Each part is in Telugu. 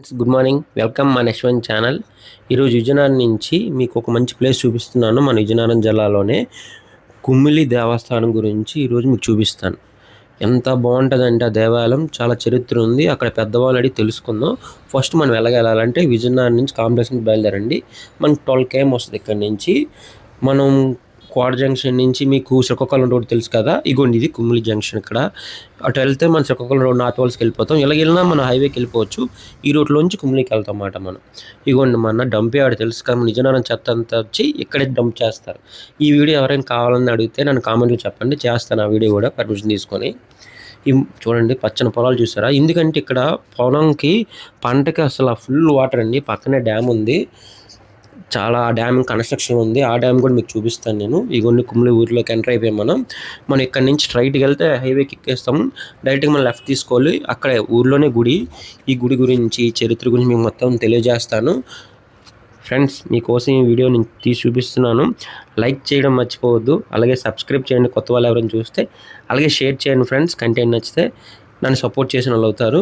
గుడ్ మార్నింగ్ వెల్కమ్ మా యశ్వంత్ ఛానల్ ఈరోజు విజయనగరం నుంచి మీకు ఒక మంచి ప్లేస్ చూపిస్తున్నాను. మన విజయనగరం జిల్లాలోనే కుమ్మిలి దేవస్థానం గురించి ఈరోజు మీకు చూపిస్తాను. ఎంత బాగుంటుందంటే ఆ దేవాలయం చాలా చరిత్ర ఉంది. అక్కడ పెద్దవాళ్ళు అడిగి తెలుసుకుందాం. ఫస్ట్ మనం వెళ్ళగలాలంటే విజయనగరం నుంచి కాంప్లెక్స్ నుంచి బయలుదేరండి. మనకి ట్వెల్వ్ కేఎం వస్తుంది ఇక్కడ నుంచి. మనం క్వాడ్ జంక్షన్ నుంచి మీకు శ్రీకాకుళం రోడ్ తెలుసు కదా? ఇగోండి ఇది కుమ్మిలి జంక్షన్ ఇక్కడ. అటు వెళ్తే మనం శ్రీకాకుళం రోడ్ నార్త్ వాల్స్కి వెళ్ళిపోతాం. ఇలా వెళ్ళినా మన హైవేకి వెళ్ళిపోవచ్చు. ఈ రూట్లోంచి కుమ్మిలికి వెళ్తాం అన్నమాట మనం. ఇగోండి మన డంప్ యార్డ్ తెలుసు కదా? మన నిజనారం చెత్త అంతా వచ్చి ఇక్కడే డంప్ చేస్తారు. ఈ వీడియో ఎవరైనా కావాలని అడిగితే నన్ను కామెంట్లో చెప్పండి. చేస్తాను ఆ వీడియో కూడా. పర్మిషన్ తీసుకొని. ఈ చూడండి పచ్చని పొలాలు చూసారా? ఎందుకంటే ఇక్కడ పొలంకి పంటకి అసలు ఫుల్ వాటర్ అండి. పక్కనే డ్యామ్ ఉంది. చాలా ఆ డ్యామ్ కన్స్ట్రక్షన్ ఉంది. ఆ డ్యామ్ కూడా మీకు చూపిస్తాను నేను. ఇగోండి కుమ్మిలి ఊరిలోకి ఎంటర్ అయిపోయాం మనం. మనం ఇక్కడ నుంచి స్ట్రైట్కి వెళ్తే హైవేకి ఎక్కేస్తాం డైరెక్ట్గా మనం లెఫ్ట్ తీసుకోవాలి. అక్కడ ఊర్లోనే గుడి. ఈ గుడి గురించి చరిత్ర గురించి మీకు మొత్తం తెలియజేస్తాను. ఫ్రెండ్స్ మీకోసం ఈ వీడియో నేను తీసి చూపిస్తున్నాను. లైక్ చేయడం మర్చిపోవద్దు. అలాగే సబ్స్క్రైబ్ చేయండి కొత్త వాళ్ళు ఎవరైనా చూస్తే. అలాగే షేర్ చేయండి ఫ్రెండ్స్ కంటెంట్ నచ్చితే నన్ను సపోర్ట్ చేసిన వాళ్ళు అవుతారు.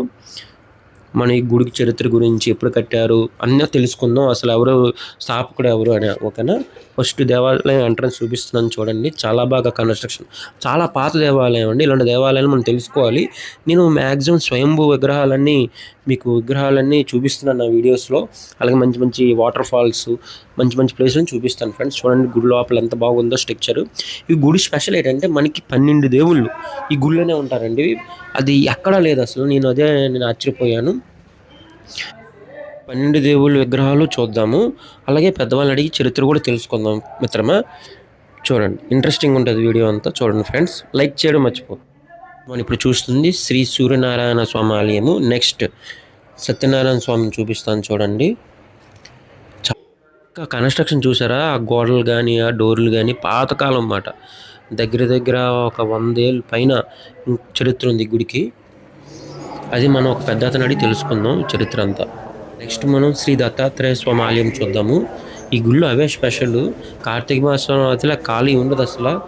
మన ఈ గుడికి చరిత్ర గురించి ఎప్పుడు కట్టారు అన్నీ తెలుసుకుందాం. అసలు ఎవరు స్థాపకుడు ఎవరు అని ఓకేనా ఫస్ట్ దేవాలయం ఎంట్రన్స్ చూపిస్తున్నాను చూడండి. చాలా బాగా కన్స్ట్రక్షన్ చాలా పాత దేవాలయం అండి. ఇలాంటి దేవాలయాలు మనం తెలుసుకోవాలి. నేను మ్యాక్సిమం స్వయంభూ విగ్రహాలన్నీ మీకు విగ్రహాలన్నీ చూపిస్తున్నాను నా వీడియోస్లో అలాగే మంచి మంచి వాటర్ ఫాల్స్ మంచి మంచి ప్లేస్లను చూపిస్తాను ఫ్రెండ్స్ చూడండి గుడి లోపల ఎంత బాగుందో స్ట్రక్చర్ ఈ గుడి స్పెషల్ ఏంటంటే మనకి పన్నెండు దేవుళ్ళు ఈ గుడిలోనే ఉంటారండి. అది ఎక్కడా లేదు అసలు. నేను అదే నేను ఆశ్చర్యపోయాను. పన్నెండు దేవుళ్ళ విగ్రహాలు చూద్దాము. అలాగే పెద్దవాళ్ళని అడిగి చరిత్ర కూడా తెలుసుకుందాం మిత్రమా. చూడండి ఇంట్రెస్టింగ్ ఉంటుంది వీడియో అంతా. చూడండి ఫ్రెండ్స్ లైక్ చేయడం మర్చిపో మనం ఇప్పుడు చూస్తుంది శ్రీ సూర్యనారాయణ స్వామి ఆలయము. నెక్స్ట్ సత్యనారాయణ స్వామిని చూపిస్తాను చూడండి. చక్కగా కన్స్ట్రక్షన్ చూసారా? ఆ గోడలు కానీ ఆ డోర్లు కానీ పాతకాలం అన్నమాట దగ్గర దగ్గర ఒక వందేళ్ళు పైన చరిత్ర ఉంది గుడికి. అది మనం ఒక పెద్ద అతను అడిగి తెలుసుకుందాం చరిత్ర అంతా. నెక్స్ట్ మనం శ్రీ దత్తాత్రేయ స్వామి ఆలయం చూద్దాము. ఈ గుళ్ళు అవే స్పెషల్. కార్తీక మాసం అసలు ఖాళీ ఉండదు అసలు.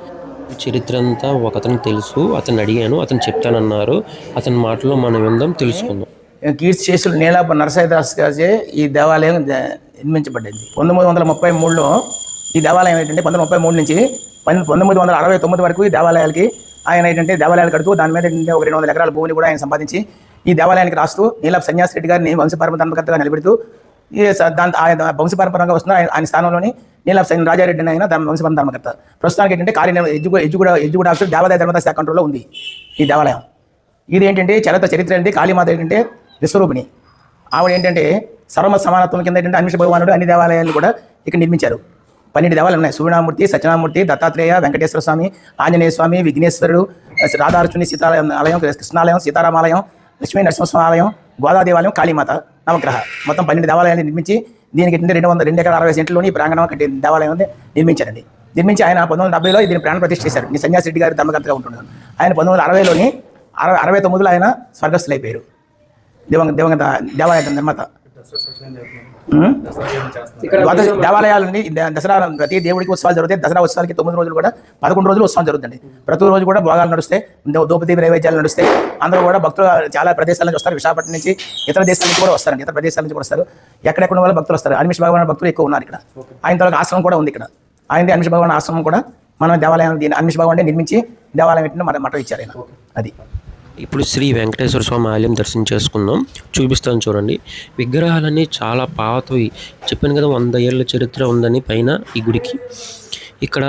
చరిత్ర అంతా ఒక అతనికి తెలుసు. అతను అడిగాను. అతను చెప్తానన్నారు. అతని మాటలో మనం విందాం తెలుసుకుందాం. కీర్తి చేసులు నీలాప నరసయ్యదాస్ గారి ఈ దేవాలయం ద- నిర్మించబడింది. పంతొమ్మిది వందల ముప్పై మూడులో ఈ దేవాలయం ఏంటంటే పంతొమ్మిది ముప్పై మూడు నుంచి పంతొమ్మిది వందల అరవై తొమ్మిది వరకు ఈ దేవాలయాలకి ఆయన ఏంటంటే దేవాలయాలు కడుతూ దాని మీద ఏంటంటే ఒక రెండు వందల ఎకరాల భూమిని కూడా ఆయన సంపాదించి ఈ దేవాలయానికి రాస్తూ నీలాప సన్యాసి రెడ్డి గారిని వంశపరమ ధర్మకర్తగా నిలబెడుతూ ఈ స- ఆయన వంశపరంపరంగా వస్తున్న ఆయన స్థానంలోని నీలాప సైన్ రాజారెడ్డిని ఆయన ధర్మ వంశపరం ధర్మకర్త. ప్రస్తుతానికి ఏంటంటే కార్య ఎజ్జుగూడ ఎజ్జుగూడ ఎజ్జుగూడ ఆఫీసు దేవాదాయ ధర్మదాయ శాఖ కంట్రోల్లో ఉంది ఈ దేవాలయం. ఇది ఏంటంటే చరిత్ర చరిత్ర ఏంటి? కాళీమాత ఏంటంటే విశ్వరూపిణి. ఆవిడ ఏంటంటే సర్వ సమానత్వం కింద ఏంటంటే అన్విష భగవానుడు అన్ని దేవాలయాలు కూడా ఇక్కడ నిర్మించారు. పన్నెండు దేవాలయాలు ఉన్నాయి. సూర్యనామూర్తి సత్యనామూర్తి దత్తాత్రేయ వెంకటేశ్వర స్వామి ఆంజనేయ స్వామి విఘ్నేశ్వరుడు రాధార్చుని సీతాలయం ఆలయం కృష్ణాలయం సీతారామాలయం లక్ష్మీ నరసింహస్వామి ఆలయం గోదావరి దేవాలయం కాళీమాత నవగ్రహ. మొత్తం పన్నెండు దేవాలయాలు నిర్మించి దీనికి ఏంటంటే రెండు వందల రెండు ఎకరాల అరవై సెంట్లోని ఈ ప్రాంగణం కట్టి దేవాలయం ఉంది నిర్మించారండి. నిర్మించి ఆయన పంతొమ్మిది వందల డెబ్బైలో దీని ప్రాణ ప్రతిష్ఠ చేశారు. ఈ సన్యాసి రెడ్డి గారు ధర్మకర్తగా ఉంటున్నారు. ఆయన పంతొమ్మిది వందల అరవైలోని అరవై అరవై తొమ్మిదిలో ఆయన స్వర్గస్థులైపోయారు. దివంగ దివంగత దేవాలయ నిర్మాత. ద్వాదశ దేవాలయాలని దసరా ప్రతి దేవుడికి ఉత్సవాలు జరుగుతాయి. దసరా ఉత్సవాలకి తొమ్మిది రోజులు కూడా పదకొండు రోజులు ఉత్సవం జరుగుతుంది. ప్రతి రోజు కూడా భోగాలు నడుస్తాయి. దోపదీప నైవేద్యాలు నడుస్తాయి. అందరూ కూడా భక్తులు చాలా ప్రదేశాల నుంచి వస్తారు. విశాఖపట్నం నుంచి ఇతర దేశాల నుంచి కూడా వస్తారండి ఇతర ప్రదేశాల నుంచి కూడా వస్తారు. ఎక్కడెక్కడ వాళ్ళు భక్తులు వస్తారు. అనిమిష్ భగవాన్ భక్తులు ఎక్కువ ఉన్నారు ఇక్కడ. ఆయన తర్వాత ఆశ్రమం కూడా ఉంది ఇక్కడ. ఆయన అనిమిష్ భగవాన్ ఆశ్రమం కూడా మనం దేవాలయం అనిమిష్ భగవాన్ నిర్మించి దేవాలయం పెట్టిన మన మఠం ఇచ్చారు ఆయన. అది. ఇప్పుడు శ్రీ వెంకటేశ్వర స్వామి ఆలయం దర్శనం చేసుకుందాం చూపిస్తాను చూడండి. విగ్రహాలన్నీ చాలా పాతవి. చెప్పాను కదా వంద ఏళ్ళ చరిత్ర ఉందని పైన ఈ గుడికి. ఇక్కడ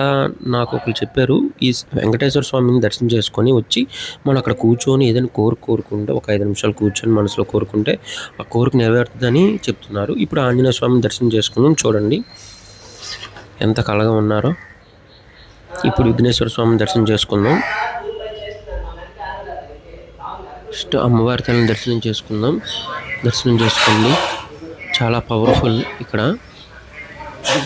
నాకు ఒకరు చెప్పారు ఈ వెంకటేశ్వర స్వామిని దర్శనం చేసుకొని వచ్చి మనం అక్కడ కూర్చొని ఏదైనా కోరిక కోరుకుంటే ఒక ఐదు నిమిషాలు కూర్చొని మనసులో కోరుకుంటే ఆ కోరిక నెరవేరుతుందని చెప్తున్నారు. ఇప్పుడు ఆంజనేయ స్వామిని దర్శనం చేసుకుందాం చూడండి. ఎంత కలగా ఉన్నారో. ఇప్పుడు విఘ్నేశ్వర స్వామిని దర్శనం చేసుకుందాం ఫస్ట్ అమ్మవారి తల్లిని దర్శనం చేసుకుందాం. దర్శనం చేసుకోండి. చాలా పవర్ఫుల్ ఇక్కడ.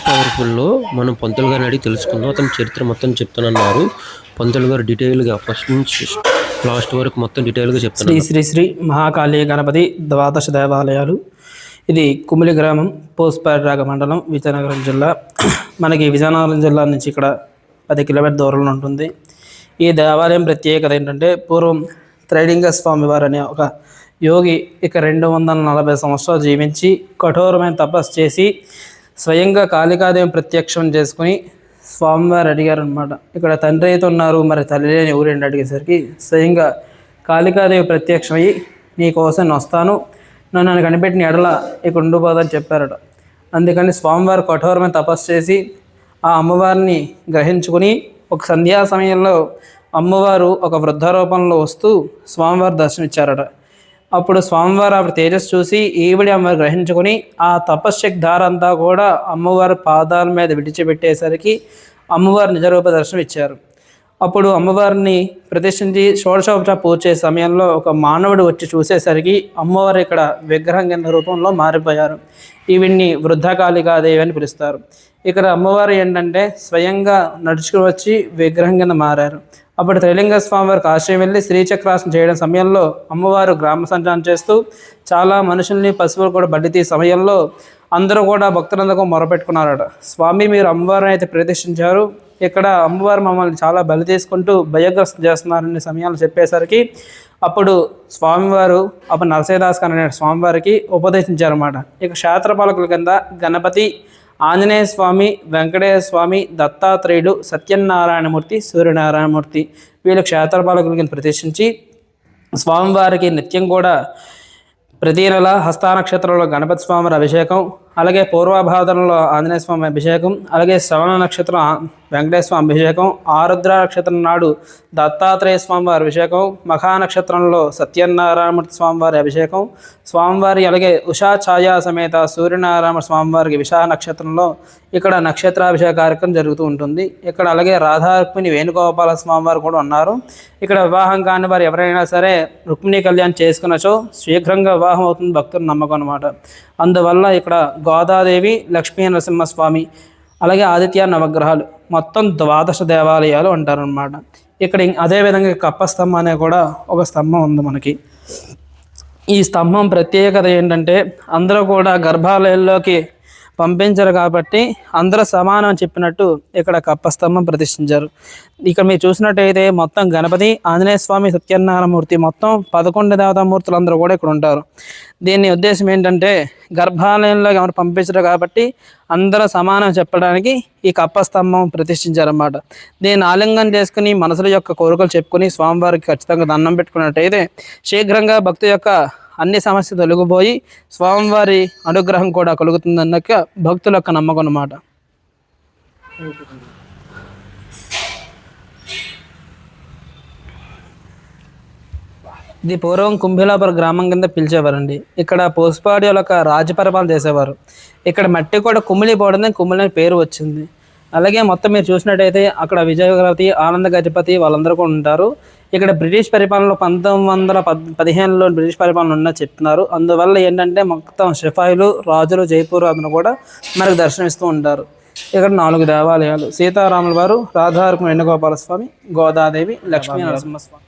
పవర్ఫుల్లో మనం పంతులు గారిని అడిగి తెలుసుకుందాం. అతని చరిత్ర మొత్తం చెప్తానన్నారు. పంతులు గారు డీటెయిల్గా ఫస్ట్ నుంచి లాస్ట్ వరకు మొత్తం డీటెయిల్గా శ్రీ శ్రీ శ్రీ మహాకాళీ గణపతి ద్వాదశ దేవాలయాలు. ఇది కుమిలి గ్రామం పోస్పేటరాగ మండలం విజయనగరం జిల్లా. మనకి విజయనగరం జిల్లా నుంచి ఇక్కడ పది కిలోమీటర్ దూరంలో ఉంటుంది. ఈ దేవాలయం ప్రత్యేకత ఏంటంటే పూర్వం త్రైలింగ స్వామివారు అనే ఒక యోగి ఇక రెండు వందల నలభై సంవత్సరాలు జీవించి కఠోరమైన తపస్సు చేసి స్వయంగా కాళికాదేవి ప్రత్యక్షం చేసుకుని స్వామివారు అడిగారు అనమాట ఇక్కడ తండ్రి అయితే ఉన్నారు మరి తల్లి లేని ఊరేంటి అడిగేసరికి స్వయంగా కాళికాదేవి ప్రత్యక్షమయ్యి నీ కోసం వస్తాను. నన్ను నన్ను కనిపెట్టిన ఎడల ఇక ఉండిపోదని చెప్పారట. అందుకని స్వామివారు కఠోరమైన తపస్సు చేసి ఆ అమ్మవారిని గ్రహించుకుని ఒక సంధ్యా సమయంలో అమ్మవారు ఒక వృద్ధ రూపంలో వస్తూ స్వామివారు దర్శనమిచ్చారట. అప్పుడు స్వామివారు ఆవిడ తేజస్సు చూసి ఈవిడి అమ్మవారు గ్రహించుకొని ఆ తపశ్శక్ ధార అంతా కూడా అమ్మవారి పాదాల మీద విడిచిపెట్టేసరికి అమ్మవారు నిజరూప దర్శనం ఇచ్చారు అప్పుడు అమ్మవారిని ప్రతిష్ఠించి షోడశోపచ పూజ చేసే సమయంలో ఒక మానవుడు వచ్చి చూసేసరికి అమ్మవారు ఇక్కడ విగ్రహం కింద రూపంలో మారిపోయారు. ఈవిడ్ని వృద్ధకాళికాదేవి అని పిలుస్తారు. ఇక్కడ అమ్మవారు ఏంటంటే స్వయంగా నడుచుకుని వచ్చి విగ్రహం కింద మారారు. అప్పుడు త్రిలింగ స్వామి వారికి ఆశ్రయం వెళ్ళి శ్రీచక్రాసనం చేయడం సమయంలో అమ్మవారు గ్రామ సంచారం చేస్తూ చాలా మనుషుల్ని పశువులు కూడా బడ్డి తీసే సమయంలో అందరూ కూడా భక్తులందరూ మొరపెట్టుకున్నారట. స్వామి మీరు అమ్మవారిని అయితే ప్రతిష్ఠించారు. ఇక్కడ అమ్మవారు మమ్మల్ని చాలా బలి తీసుకుంటూ భయగ్రస్తం చేస్తున్నారనే సమయాలు చెప్పేసరికి అప్పుడు స్వామివారు అప్పుడు నరసేదాస్ అనే స్వామివారికి ఉపదేశించారన్నమాట. ఇక క్షేత్రపాలకుల కింద గణపతి ఆంజనేయ స్వామి వెంకటేశ్వర స్వామి దత్తాత్రేయుడు సత్యనారాయణమూర్తి సూర్యనారాయణమూర్తి వీళ్ళు క్షేత్రపాలకుల కింద ప్రతిష్ఠించి స్వామివారికి నిత్యం కూడా ప్రతి నెల హస్త నక్షత్రంలో గణపతి స్వామి అభిషేకం అలాగే పూర్వభాద్రంలో ఆంజనేయ స్వామి అభిషేకం అలాగే శ్రవణ నక్షత్రం వెంకటేశ్వర స్వామి అభిషేకం ఆరుద్ర నక్షత్రం నాడు దత్తాత్రేయ స్వామివారి అభిషేకం మఖా నక్షత్రంలో సత్యనారాయణమూర్తి స్వామివారి అభిషేకం స్వామివారి అలాగే ఉషా ఛాయా సమేత సూర్యనారాయణ స్వామివారికి విషా నక్షత్రంలో ఇక్కడ నక్షత్రాభిషేక కార్యక్రమం జరుగుతూ ఉంటుంది. ఇక్కడ అలాగే రాధారుక్మిణి వేణుగోపాల స్వామివారు కూడా ఉన్నారు. ఇక్కడ వివాహం కాని వారు ఎవరైనా సరే రుక్మిణి కళ్యాణ్ చేసుకున్నచో శీఘ్రంగా వివాహం అవుతుంది భక్తుల నమ్మకం అనమాట అందువల్ల ఇక్కడ గోదాదేవి లక్ష్మీ నరసింహస్వామి అలాగే ఆదిత్య నవగ్రహాలు. మొత్తం ద్వాదశ దేవాలయాలు అంటారనమాట ఇక్కడ అదేవిధంగా కప్ప స్తంభం అనే కూడా ఒక స్తంభం ఉంది మనకి. ఈ స్తంభం ప్రత్యేకత ఏంటంటే అందరూ కూడా గర్భాలయంలోకి పంపించరు కాబట్టి అందరూ సమానం అని చెప్పినట్టు ఇక్కడ కప్ప స్తంభం ప్రతిష్ఠించారు. ఇక్కడ మీరు చూసినట్టయితే మొత్తం గణపతి ఆంజనేయ స్వామి సత్యనారాయణమూర్తి మొత్తం పదకొండు దేవతామూర్తులు అందరూ కూడా ఇక్కడ ఉంటారు. దీని ఉద్దేశం ఏంటంటే గర్భాలయంలోకి ఎవరు పంపించరు కాబట్టి అందరూ సమానం చెప్పడానికి ఈ కప్ప స్తంభం ప్రతిష్ఠించారన్నమాట. దీన్ని ఆలింగనం చేసుకుని మనసుల యొక్క కోరికలు చెప్పుకొని స్వామివారికి ఖచ్చితంగా దండం పెట్టుకున్నట్టయితే శీఘ్రంగా భక్తి యొక్క అన్ని సమస్యలు తొలగిపోయి స్వామివారి అనుగ్రహం కూడా కలుగుతుందన్నాక భక్తుల యొక్క నమ్మకం అన్నమాట. ఇది పూర్వం కుంభిలాపుర గ్రామం కింద పిలిచేవారండి. ఇక్కడ పోస్పాడి యొక్క రాజపరిపాలన చేసేవారు. ఇక్కడ మట్టి కూడా కుమిలిపోవడం కుమిలి పేరు వచ్చింది. అలాగే మొత్తం మీరు చూసినట్టయితే అక్కడ విజయగరపతి ఆనంద గజపతి వాళ్ళందరూ కూడా ఉంటారు. ఇక్కడ బ్రిటిష్ పరిపాలనలో పంతొమ్మిది వందల పద్ పదిహేనులో బ్రిటిష్ పరిపాలన ఉన్న చెప్తున్నారు. అందువల్ల ఏంటంటే మొత్తం సిఫాయిలు రాజులు జైపూర్ అతను కూడా మనకు దర్శనమిస్తూ ఉంటారు. ఇక్కడ నాలుగు దేవాలయాలు. సీతారాముల వారు రాధారుకు వేణుగోపాలస్వామి గోదాదేవి లక్ష్మీ నరసింహస్వామి.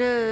రనా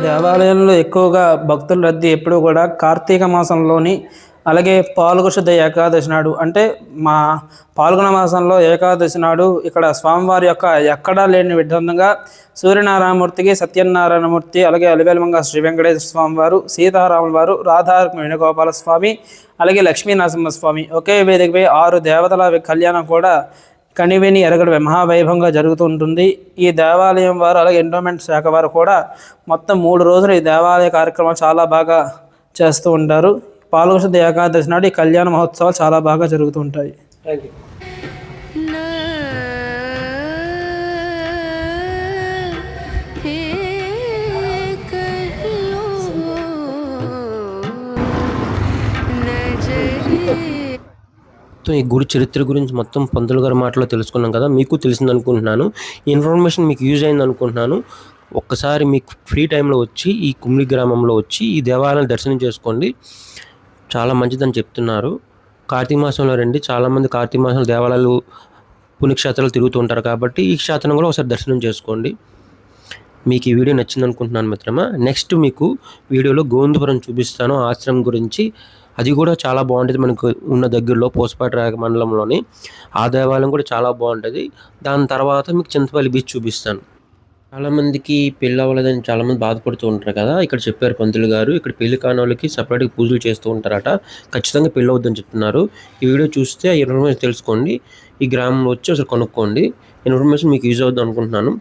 దేవాలయంలో ఎక్కువగా భక్తుల రద్దీ ఎప్పుడూ కూడా కార్తీక మాసంలోని అలాగే పాల్గొన శుద్ధ ఏకాదశి నాడు. అంటే మా పాల్గొన మాసంలో ఏకాదశి నాడు ఇక్కడ స్వామివారి యొక్క ఎక్కడా లేని విధంగా సూర్యనారాయణమూర్తికి సత్యనారాయణమూర్తి అలాగే అలివేలమంగ శ్రీ వెంకటేశ్వర స్వామి వారు సీతారాముల వారు రాధారత్న వేణుగోపాల స్వామి అలాగే లక్ష్మీ నరసింహస్వామి ఒకే వేదికపై ఆరు దేవతల కళ్యాణం కూడా కనివిని ఎరగడ. మహావైభవంగా జరుగుతూ ఉంటుంది ఈ దేవాలయం వారు అలాగే ఎండోమెంట్ శాఖ వారు కూడా మొత్తం మూడు రోజులు ఈ దేవాలయ కార్యక్రమాలు చాలా బాగా చేస్తూ ఉంటారు. పాలకృష్ణ ఏకాదశి నాడు ఈ కళ్యాణ మహోత్సవాలు చాలా బాగా జరుగుతూ ఉంటాయి. థ్యాంక్ యూ మొత్తం ఈ గుడి చరిత్ర గురించి మొత్తం పంతులు గారి మాటలో తెలుసుకున్నాం కదా మీకు తెలిసింది అనుకుంటున్నాను ఈ ఇన్ఫర్మేషన్ మీకు యూజ్ అయింది అనుకుంటున్నాను ఒక్కసారి మీకు ఫ్రీ టైంలో వచ్చి ఈ కుమ్లి గ్రామంలో వచ్చి ఈ దేవాలయాన్ని దర్శనం చేసుకోండి. చాలా మంచిదని చెప్తున్నారు. కార్తీక మాసంలో రండి. చాలామంది కార్తీక మాసంలో దేవాలయాలు పుణ్యక్షేత్రాలు తిరుగుతూ ఉంటారు కాబట్టి ఈ క్షేత్రం కూడా ఒకసారి దర్శనం చేసుకోండి. మీకు ఈ వీడియో నచ్చింది అనుకుంటున్నాను మిత్రమా. నెక్స్ట్ మీకు వీడియోలో గోవిందపురం చూపిస్తాను ఆశ్రమం గురించి. అది కూడా చాలా బాగుంటుంది. మనకు ఉన్న దగ్గరలో పోసపాటి రాగ మండలంలోని ఆ దేవాలయం కూడా చాలా బాగుంటుంది. దాని తర్వాత మీకు చింతపల్లి బీచ్ చూపిస్తాను. చాలామందికి పెళ్ళి అవ్వలేదని చాలామంది బాధపడుతూ ఉంటారు కదా. ఇక్కడ చెప్పారు పంతులు గారు. ఇక్కడ పెళ్ళి కాని వాళ్ళకి సపరేట్గా పూజలు చేస్తూ ఉంటారట. ఖచ్చితంగా పెళ్ళి అవుద్దని చెప్తున్నారు. ఈ వీడియో చూస్తే ఆ ఇన్ఫర్మేషన్ తెలుసుకోండి. ఈ గ్రామంలో వచ్చి అసలు కొనుక్కోండి. ఇన్ఫర్మేషన్ మీకు యూజ్ అవుద్ది అనుకుంటున్నాను.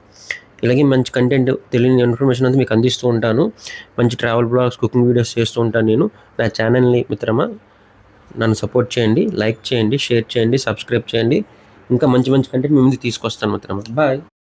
ఇలాగే మంచి కంటెంట్ తెలియని ఇన్ఫర్మేషన్ అంతా మీకు అందిస్తూ ఉంటాను. మంచి ట్రావెల్ బ్లాగ్స్ కుకింగ్ వీడియోస్ చేస్తూ ఉంటాను నేను. నా ఛానల్ని మిత్రమా నన్ను సపోర్ట్ చేయండి లైక్ చేయండి షేర్ చేయండి సబ్స్క్రైబ్ చేయండి. ఇంకా మంచి మంచి కంటెంట్ మీ ముందు తీసుకొస్తాను మిత్రమా. బాయ్